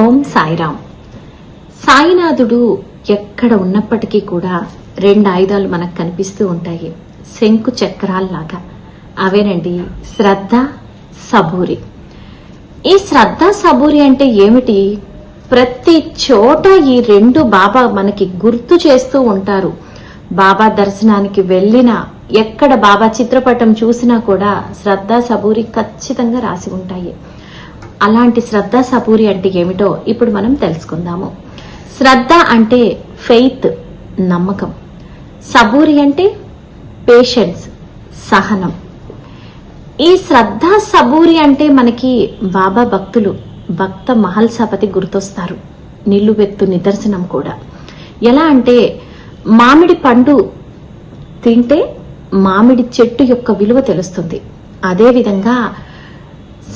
ఓం సాయిరామ్ సాయినాథుడు ఎక్కడ ఉన్నప్పటికీ కూడా రెండు ఆయుధాలు మనకు కనిపిస్తూ ఉంటాయి. శంకు చక్రాల్లాగా. అవేనండి? శ్రద్ధ సబూరి. ఈ శ్రద్ధ సబూరి అంటే ఏమిటి? ప్రతి చోట ఈ రెండు బాబా మనకి గుర్తు చేస్తూ ఉంటారు. బాబా దర్శనానికి వెళ్ళినా ఎక్కడ బాబా చిత్రపటం చూసినా కూడా శ్రద్ధ సబూరి ఖచ్చితంగా రాసి ఉంటాయి. అలాంటి శ్రద్ధ సబూరి అంటే ఏమిటో ఇప్పుడు మనం తెలుసుకుందాము. శ్రద్ధ అంటే ఫెయిత్ నమ్మకం. సబూరి అంటే పేషెన్స్ సహనం. ఈ శ్రద్ధ సబూరి అంటే మనకి బాబా భక్తులు భక్త మహల్ సపతి గుర్తొస్తారు. నిలువెత్తు నిదర్శనం కూడా. ఎలా అంటే మామిడి పండు తింటే మామిడి చెట్టు యొక్క విలువ తెలుస్తుంది. అదేవిధంగా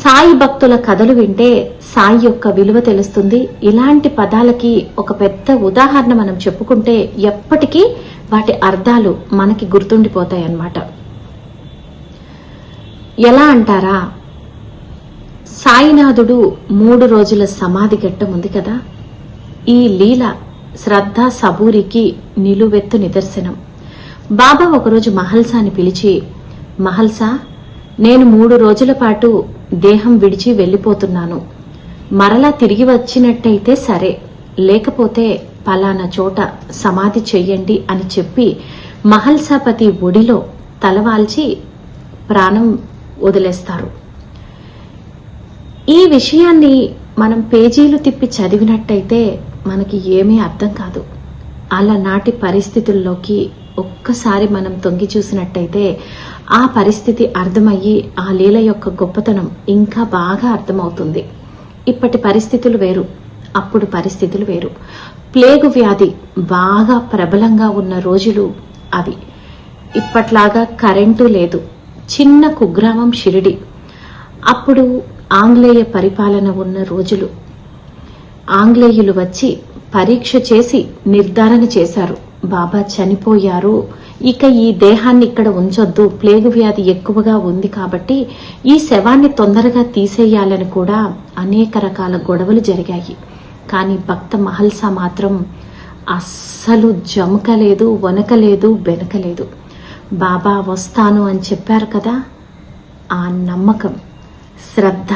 సాయి భక్తుల కథలు వింటే సాయి యొక్క విలువ తెలుస్తుంది. ఇలాంటి పదాలకి ఒక పెద్ద ఉదాహరణ మనం చెప్పుకుంటే ఎప్పటికీ వాటి అర్థాలు మనకి గుర్తుండిపోతాయి అన్నమాట ఎలా అంటారా? సాయినాథుడు మూడు రోజుల సమాధి ఘట్టం ఉంది కదా. ఈ లీల శ్రద్ధ సబూరికి నిలువెత్తు నిదర్శనం. బాబా ఒకరోజు మహల్సాని పిలిచి మహల్సా నేను మూడు రోజుల పాటు దేహం విడిచి వెళ్ళిపోతున్నాను. మరలా తిరిగి వచ్చినట్టయితే సరే. లేకపోతే పలానా చోట సమాధి చెయ్యండి అని చెప్పి మహల్సాపతి ఒడిలో తలవాల్చి ప్రాణం వదిలేస్తారు. ఈ విషయాన్ని మనం పేజీలు తిప్పి చదివినట్టయితే మనకి ఏమీ అర్థం కాదు. అలనాటి పరిస్థితుల్లోకి ఒక్కసారి మనం తొంగి చూసినట్టయితే ఆ పరిస్థితి అర్థమయ్యి ఆ లీల యొక్క గొప్పతనం ఇంకా బాగా అర్థమవుతుంది. ఇప్పటి పరిస్థితులు వేరు అప్పుడు పరిస్థితులు వేరు. ప్లేగు వ్యాధి బాగా ప్రబలంగా ఉన్న రోజులు అవి. ఇప్పట్లాగా కరెంటు లేదు చిన్న కుగ్రామం షిరిడి. అప్పుడు ఆంగ్లేయ పరిపాలన ఉన్న రోజులు. ఆంగ్లేయులు వచ్చి పరీక్ష చేసి నిర్ధారణ చేశారు. బాబా చనిపోయారు. ఇక ఈ దేహాన్ని ఇక్కడ ఉంచొద్దు. ప్లేగు వ్యాధి ఎక్కువగా ఉంది కాబట్టి ఈ శవాన్ని తొందరగా తీసేయాలని కూడా అనేక రకాల గొడవలు జరిగాయి. కానీ భక్త మహల్సా మాత్రం అస్సలు జమకలేదు వనకలేదు. బెనకలేదు బాబా వస్తాను అని చెప్పారు కదా ఆ నమ్మకం శ్రద్ధ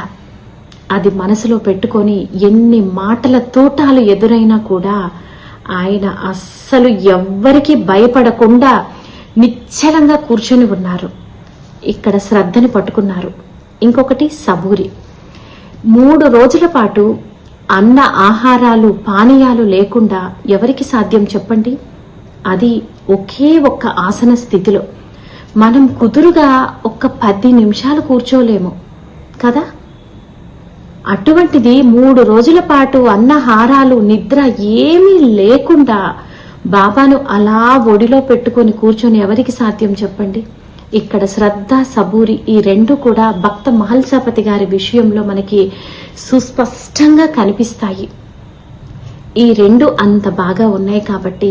అది మనసులో పెట్టుకొని ఎన్ని మాటల తూటాలు ఎదురైనా కూడా ఆయన అస్సలు ఎవ్వరికీ భయపడకుండా నిశ్చలంగా కూర్చొని ఉన్నారు. ఇక్కడ శ్రద్ధని పట్టుకున్నారు. ఇంకొకటి సబూరి. మూడు రోజుల పాటు అన్న ఆహారాలు పానీయాలు లేకుండా ఎవరికి సాధ్యం చెప్పండి? అది ఒకే ఒక్క ఆసన స్థితిలో. మనం కుదురుగా ఒక్క పది నిమిషాలు కూర్చోలేము. కదా? అటువంటిది మూడు రోజుల పాటు అన్నహారాలు నిద్ర ఏమీ లేకుండా బాబాను అలా ఒడిలో పెట్టుకొని కూర్చొని ఎవరికి సాధ్యం చెప్పండి? ఇక్కడ శ్రద్ధ సబూరి ఈ రెండు కూడా భక్త మహల్సాపతి గారి విషయంలో మనకి సుస్పష్టంగా కనిపిస్తాయి. ఈ రెండు అంత బాగా ఉన్నాయి కాబట్టి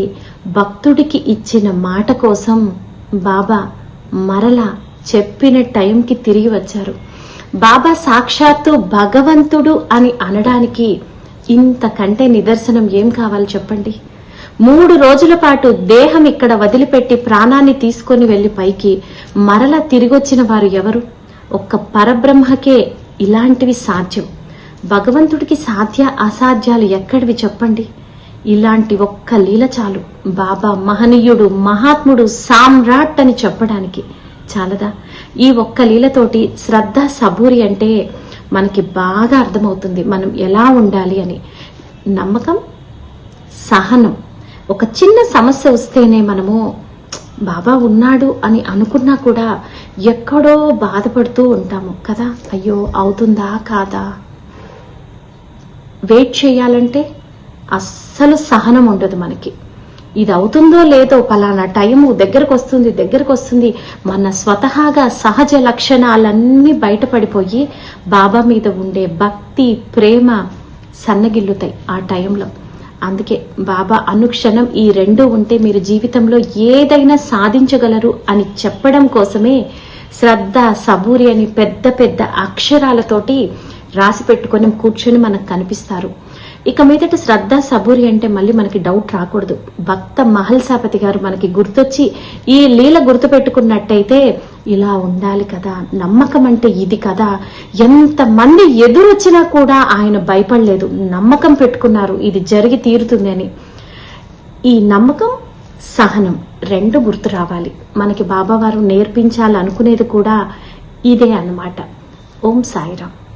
భక్తుడికి ఇచ్చిన మాట కోసం బాబా మరలా చెప్పిన టైంకి తిరిగి వచ్చారు. బాబా సాక్షాత్తు భగవంతుడు అని అనడానికి ఇంతకంటే నిదర్శనం ఏం కావాలి చెప్పండి? మూడు రోజుల పాటు దేహం ఇక్కడ వదిలిపెట్టి ప్రాణాన్ని తీసుకొని వెళ్ళి పైకి మరల తిరిగొచ్చిన వారు ఎవరు? ఒక్క పరబ్రహ్మకే ఇలాంటివి సాధ్యం. భగవంతుడికి సాధ్య అసాధ్యాలు ఎక్కడివి చెప్పండి? ఇలాంటి ఒక్క లీల చాలు. బాబా మహనీయుడు మహాత్ముడు సామ్రాట్ అని చెప్పడానికి. చాలదా? ఈ ఒక్క లీలతోటి శ్రద్ధ సబూరి అంటే మనకి బాగా అర్థమవుతుంది మనం ఎలా ఉండాలి అని. నమ్మకం సహనం. ఒక చిన్న సమస్య వస్తేనే మనము బాబా ఉన్నాడు అని అనుకున్నా కూడా ఎక్కడో బాధపడుతూ ఉంటాము కదా? అయ్యో అవుతుందా కాదా? వెయిట్ చేయాలంటే అస్సలు సహనం ఉండదు మనకి. ఇది అవుతుందో లేదో పలానా టైము దగ్గరకు వస్తుంది దగ్గరకు వస్తుంది మన స్వతహాగా సహజ లక్షణాలన్నీ బయటపడిపోయి బాబా మీద ఉండే భక్తి ప్రేమ సన్నగిల్లుతాయి ఆ టైంలో. అందుకే బాబా అనుక్షణం ఈ రెండు ఉంటే మీరు జీవితంలో ఏదైనా సాధించగలరు అని చెప్పడం కోసమే శ్రద్ధ సబూరి అని పెద్ద పెద్ద అక్షరాలతోటి రాసి పెట్టుకొని కూర్చొని మనకు కనిపిస్తారు. ఇక మీదట శ్రద్ధ సబూరి అంటే మళ్ళీ మనకి డౌట్ రాకూడదు. భక్త మహల్ సాపతి గారు మనకి గుర్తొచ్చి ఈ లీల గుర్తు పెట్టుకున్నట్టయితే ఇలా ఉండాలి కదా నమ్మకం అంటే ఇది కదా ఎంతమంది ఎదురొచ్చినా కూడా ఆయన భయపడలేదు నమ్మకం పెట్టుకున్నారు ఇది జరిగి తీరుతుంది అని. ఈ నమ్మకం సహనం రెండు గుర్తు రావాలి. మనకి బాబావారు నేర్పించాలనుకునేది కూడా ఇదే అన్నమాట. ఓం సాయిరామ్.